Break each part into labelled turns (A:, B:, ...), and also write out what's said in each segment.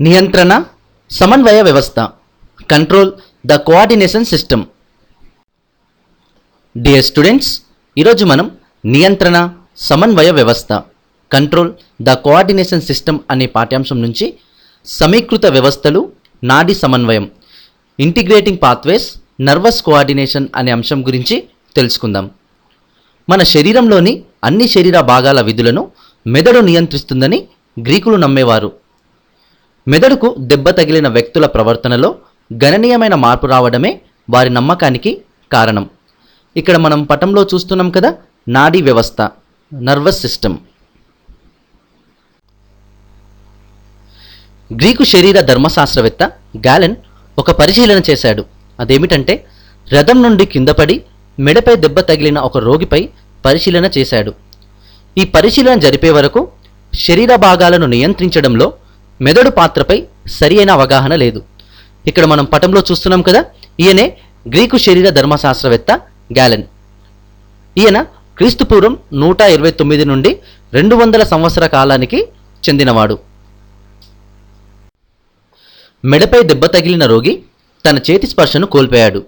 A: నియంత్రణ సమన్వయ వ్యవస్థ. Control the coordination system dear students ఈరోజు మనం నియంత్రణ సమన్వయ వ్యవస్థ కంట్రోల్ ద కోఆర్డినేషన్ సిస్టమ్ అనే పాఠ్యాంశం నుంచి సమీకృత వ్యవస్థలు నాడి సమన్వయం ఇంటిగ్రేటింగ్ పాత్వేస్ నర్వస్ కోఆర్డినేషన్ అనే అంశం గురించి తెలుసుకుందాం. మన శరీరంలోని అన్ని శరీర భాగాల విధులను మెదడు నియంత్రిస్తుందని గ్రీకులు నమ్మేవారు. మెదడుకు దెబ్బ తగిలిన వ్యక్తుల ప్రవర్తనలో గణనీయమైన మార్పు రావడమే వారి నమ్మకానికి కారణం. ఇక్కడ మనం పటంలో చూస్తున్నాం కదా నాడీ వ్యవస్థ నర్వస్ సిస్టమ్. గ్రీకు శరీర ధర్మశాస్త్రవేత్త గాలెన్ ఒక పరిశీలన చేశాడు. అదేమిటంటే రథం నుండి కిందపడి మెడపై దెబ్బ తగిలిన ఒక రోగిపై పరిశీలన చేశాడు. ఈ పరిశీలన జరిపే వరకు శరీర భాగాలను నియంత్రించడంలో మెదడు పాత్రపై సరి అయిన అవగాహన లేదు. ఇక్కడ మనం పటంలో చూస్తున్నాం కదా ఈయనే గ్రీకు శరీర ధర్మశాస్త్రవేత్త గ్యాలెన్ ఈయన క్రీస్తుపూర్వం నూట ఇరవై తొమ్మిది నుండి రెండు వందల సంవత్సర కాలానికి చెందినవాడు. మెడపై దెబ్బ తగిలిన రోగి తన చేతి స్పర్శను కోల్పోయాడు.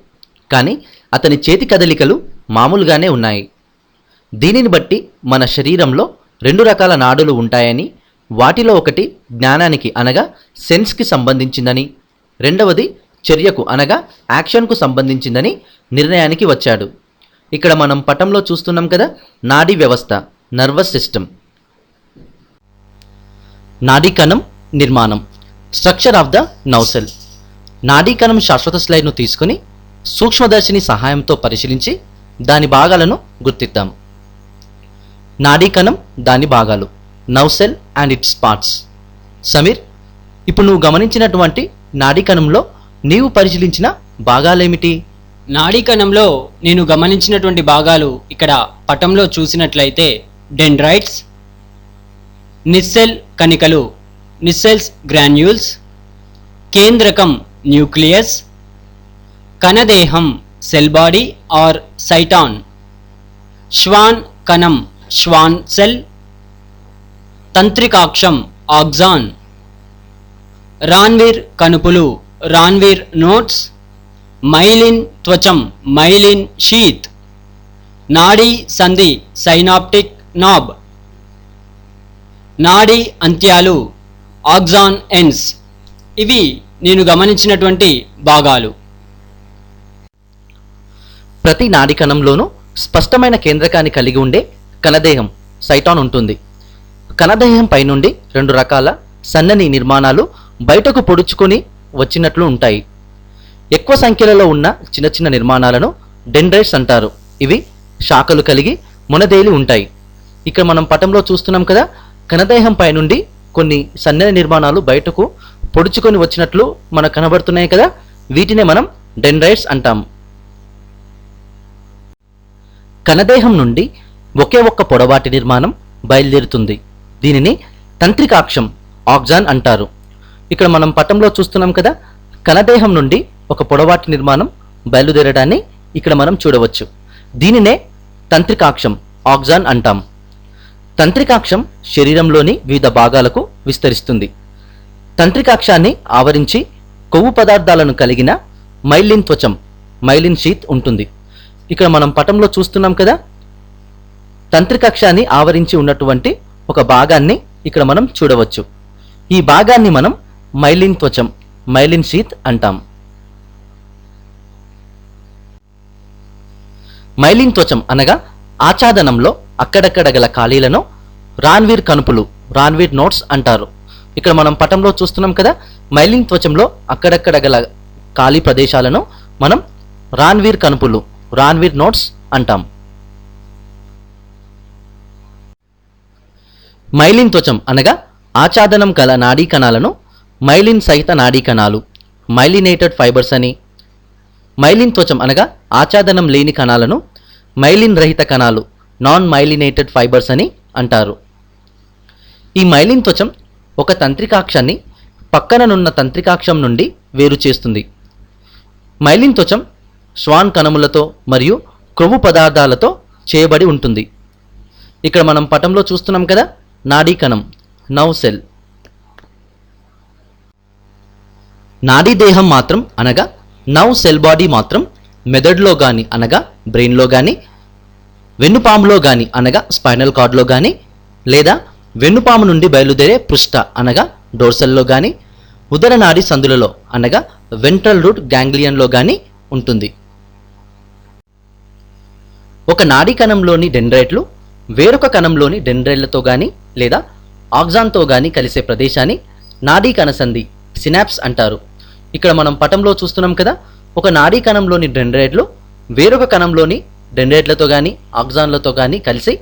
A: కానీ అతని చేతి కదలికలు మామూలుగానే ఉన్నాయి. దీనిని బట్టి మన శరీరంలో రెండు రకాల నాడులు ఉంటాయని వాటిలో ఒకటి జ్ఞానానికి అనగా సెన్స్కి సంబంధించిందని రెండవది చర్యకు అనగా యాక్షన్కు సంబంధించిందని నిర్ణయానికి వచ్చాడు. ఇక్కడ మనం పటంలో చూస్తున్నాం కదా నాడీ వ్యవస్థ నర్వస్ సిస్టమ్. నాడీకణం నిర్మాణం structure of the nerve cell. నాడీకణం శాశ్వత స్లైడ్ను తీసుకుని సూక్ష్మదర్శిని సహాయంతో పరిశీలించి దాని భాగాలను గుర్తిద్దాం. నాడీకణం దాని భాగాలు. Nerve cell and its parts. Sameer ఇప్పుడు నువ్వు గమనించినటువంటి నాడీకణంలో నీవు పరిశీలించిన భాగాలేమిటి?
B: నాడీకణంలో నేను గమనించినటువంటి భాగాలు ఇక్కడ పటంలో చూసినట్లయితే డెండ్రైట్స్ నిస్సెల్ కణికలు నిస్సెల్స్ గ్రాన్యూల్స్ కేంద్రకం nucleus కణదేహం cell body or cyton. Schwann కణం శ్వాన్ సెల్ తంత్రికాక్షం ఆగ్జాన్. రాన్వీర్ కణుపులు రాన్వీర్ నోట్స్ మైలిన్ త్వచం మైలిన్ షీత్. నాడీ సంధి సైనాప్టిక్ నాబ్. నాడీ అంత్యాలు ఆగ్జాన్ ఎన్స్. ఇవి నేను గమనించినటువంటి భాగాలు.
A: ప్రతి నాడికణంలోనూ స్పష్టమైన కేంద్రకాన్ని కలిగి ఉండే కణదేహం సైటాన్ ఉంటుంది. కణదేహం పైనుండి రెండు రకాల సన్నని నిర్మాణాలు బయటకు పొడుచుకొని వచ్చినట్లు ఉంటాయి. ఎక్కువ సంఖ్యలలో ఉన్న చిన్న చిన్న నిర్మాణాలను డెండ్రైట్స్ అంటారు. ఇవి శాఖలు కలిగి మునదేలి ఉంటాయి. ఇక్కడ మనం పటంలో చూస్తున్నాం కదా కణదేహం పైనుండి కొన్ని సన్నని నిర్మాణాలు బయటకు పొడుచుకొని వచ్చినట్లు మనకు కనబడుతున్నాయి కదా వీటినే మనం డెండ్రైట్స్ అంటాం. కణదేహం నుండి ఒకే ఒక్క పొడవాటి నిర్మాణం బయలుదేరుతుంది. దీనిని తంత్రికాక్షం ఆక్జాన్ అంటారు. ఇక్కడ మనం పటంలో చూస్తున్నాం కదా కణదేహం నుండి ఒక పొడవాటి నిర్మాణం బయలుదేరడాన్ని ఇక్కడ మనం చూడవచ్చు. దీనినే తంత్రికాక్షం ఆక్జాన్ అంటాం. తంత్రికాక్షం శరీరంలోని వివిధ భాగాలకు విస్తరిస్తుంది. తంత్రికాక్షాన్ని ఆవరించి కొవ్వు పదార్థాలను కలిగిన మైలిన్ త్వచం మైలిన్ షీత్ ఉంటుంది. ఇక్కడ మనం పటంలో చూస్తున్నాం కదా తంత్రికాక్షాన్ని ఆవరించి ఉన్నటువంటి ఒక భాగాన్ని ఇక్కడ మనం చూడవచ్చు. ఈ భాగాన్ని మనం మైలిన్ త్వచం మైలిన్ షీత్ అంటాం. మైలిన్ త్వచం అనగా ఆచ్ఛాదనంలో అక్కడక్కడ గల ఖాళీలను రాన్వీర్ కనుపులు రాన్వీర్ నోట్స్ అంటారు. ఇక్కడ మనం పటంలో చూస్తున్నాం కదా మైలిన్ త్వచంలో అక్కడక్కడ గల ఖాళీ ప్రదేశాలను మనం రాన్వీర్ కనుపులు రాన్వీర్ నోట్స్ అంటాం. మైలిన్ త్వచం అనగా ఆచ్ఛాదనం కల నాడీ కణాలను మైలిన్ సహిత నాడీ కణాలు మైలినేటెడ్ ఫైబర్స్ అని. మైలిన్ త్వచం అనగా ఆచ్ఛాదనం లేని కణాలను మైలిన్ రహిత కణాలు నాన్ మైలినేటెడ్ ఫైబర్స్ అని అంటారు. ఈ మైలిన్ త్వచం ఒక తంత్రికాక్షాన్ని పక్కననున్న తంత్రికాక్షం నుండి వేరు చేస్తుంది. మైలిన్ త్వచం శ్వాన్ కణములతో మరియు క్రొవ్వు పదార్థాలతో చేయబడి ఉంటుంది. ఇక్కడ మనం పటంలో చూస్తున్నాం కదా నాడీ కణం నవ్ సెల్ నాడీ దేహం మాత్రం అనగా నవ్ సెల్ బాడీ మాత్రం మెదడులో కానీ అనగా బ్రెయిన్లో కానీ వెన్నుపాములో కానీ అనగా స్పైనల్ కార్డ్లో కానీ లేదా వెన్నుపాము నుండి బయలుదేరే పృష్ఠ అనగా డోర్సల్లో కానీ ఉదర నాడి సందులలో అనగా వెంట్రల్ రూట్ గ్యాంగ్లియన్లో కానీ ఉంటుంది. ఒక నాడీ కణంలోని డెండ్రైట్లు వేరొక కణంలోని డెండ్రైట్లతో కానీ లేదా ఆక్సాన్తో కానీ కలిసే ప్రదేశాన్ని నాడీ కణసంధి సినాప్స్ అంటారు. ఇక్కడ మనం పటంలో చూస్తున్నాం కదా ఒక నాడీ కణంలోని డెండ్రైడ్లు వేరొక కణంలోని డెండ్రైడ్లతో కానీ ఆక్సాన్లతో కానీ కలిసి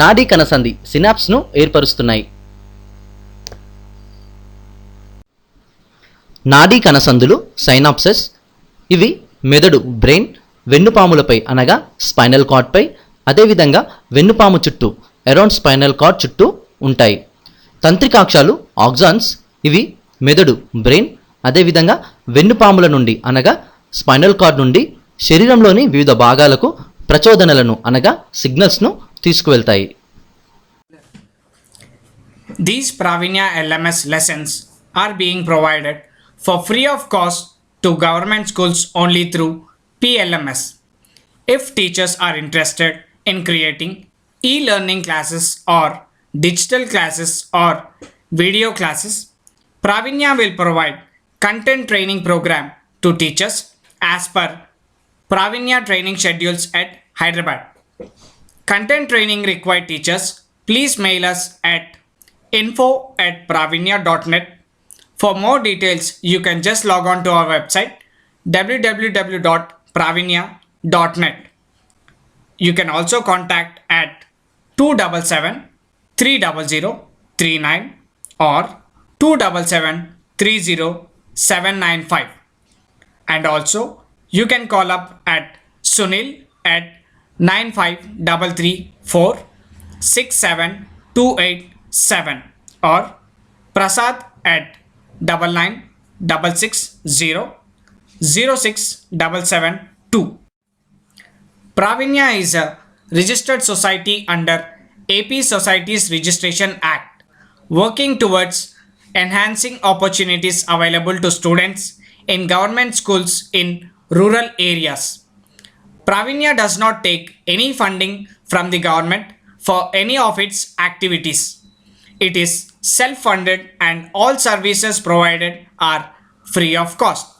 A: నాడీ కణసంధి సినాప్స్ను ఏర్పరుస్తున్నాయి. నాడీ కణసందులు సైనాప్సెస్ ఇవి మెదడు బ్రెయిన్ వెన్నుపాములపై అనగా స్పైనల్ కార్డ్పై అదేవిధంగా వెన్నుపాము చుట్టూ అరౌండ్ స్పైనల్ కార్డ్ చుట్టూ ఉంటాయి తంత్రికాక్షాలు ఆక్జాన్స్ ఇవి మెదడు బ్రెయిన్ అదేవిధంగా వెన్నుపాముల నుండి అనగా స్పైనల్ కార్డ్ నుండి శరీరంలోని వివిధ భాగాలకు ప్రచోదనలను అనగా సిగ్నల్స్ను తీసుకువెళ్తాయి
C: these Praveenya LMS lessons are being provided for free of cost to government schools only through PLMS if teachers are interested in creating e learning classes or digital classes or video classes, Pravinya will provide content training program to teachers as per Pravinya training schedules at Hyderabad. Content training required teachers, please mail us at info at pravinya.net. For more details, you can just log on to our website www.pravinya.net. You can also contact at 277 three double zero three nine or two double seven three zero seven nine five. And also you can call up at Sunil at nine five double three four six seven two eight seven or Prasad at double nine double six zero zero six double seven two. Pravinya is a registered society under AP Societies Registration Act, working towards enhancing opportunities available to students in government schools in rural areas. Pravinya does not take any funding from the government for any of its activities. It is self funded and all services provided are free of cost.